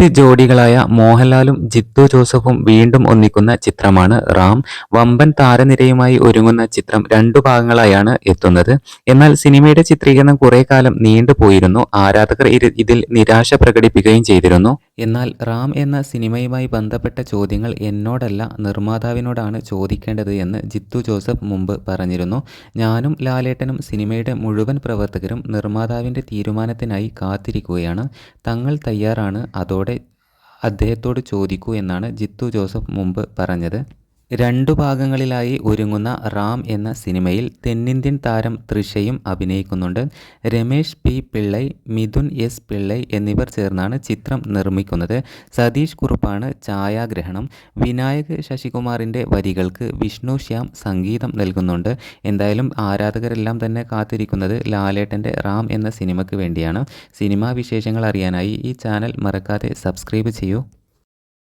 Hit ജോഡികളായ മോഹൻലാലും ജിത്തു ജോസഫും വീണ്ടും ഒന്നിക്കുന്ന ചിത്രമാണ് റാം. വമ്പൻ താരനിരയുമായി ഒരുങ്ങുന്ന ചിത്രം രണ്ടു ഭാഗങ്ങളായാണ് എത്തുന്നത്. എന്നാൽ സിനിമയുടെ ചിത്രീകരണം കുറെ കാലം നീണ്ടുപോയിരുന്നു. ആരാധകർ ഇതിൽ നിരാശ പ്രകടിപ്പിക്കുകയും ചെയ്തിരുന്നു. എന്നാൽ റാം എന്ന സിനിമയുമായി ബന്ധപ്പെട്ട ചോദ്യങ്ങൾ എന്നോടല്ല നിർമ്മാതാവിനോടാണ് ചോദിക്കേണ്ടത് എന്ന് ജിത്തു ജോസഫ് മുമ്പ് പറഞ്ഞിരുന്നു. ഞാനും ലാലേട്ടനും സിനിമയുടെ മുഴുവൻ പ്രവർത്തകരും നിർമ്മാതാവിന്റെ തീരുമാനത്തിനായി കാത്തിരിക്കുകയാണ്. തങ്ങൾ തയ്യാറാണ്. അതോടെ അദ്ദേഹത്തോട് ചോദിക്കൂ എന്നാണ് ജിത്തു ജോസഫ് മുമ്പ് പറഞ്ഞത്. രണ്ടു ഭാഗങ്ങളിലായി ഒരുങ്ങുന്ന റാം എന്ന സിനിമയിൽ തെന്നിന്ത്യൻ താരം തൃഷയും അഭിനയിക്കുന്നുണ്ട്. രമേശ് പി പിള്ളൈ മിഥുൻ എസ് പിള്ളൈ എന്നിവർ ചേർന്നാണ് ചിത്രം നിർമ്മിക്കുന്നത്. സതീഷ് കുറുപ്പാണ് ഛായാഗ്രഹണം. വിനായക് ശശികുമാറിന്റെ വരികൾക്ക് വിഷ്ണു ശ്യാം സംഗീതം നൽകുന്നുണ്ട്. എന്തായാലും ആരാധകരെല്ലാം തന്നെ കാത്തിരിക്കുന്നത് ലാലേട്ടന്റെ റാം എന്ന സിനിമയ്ക്ക് വേണ്ടിയാണ്. സിനിമാ വിശേഷങ്ങൾ അറിയാനായി ഈ ചാനൽ മറക്കാതെ സബ്സ്ക്രൈബ് ചെയ്യൂ.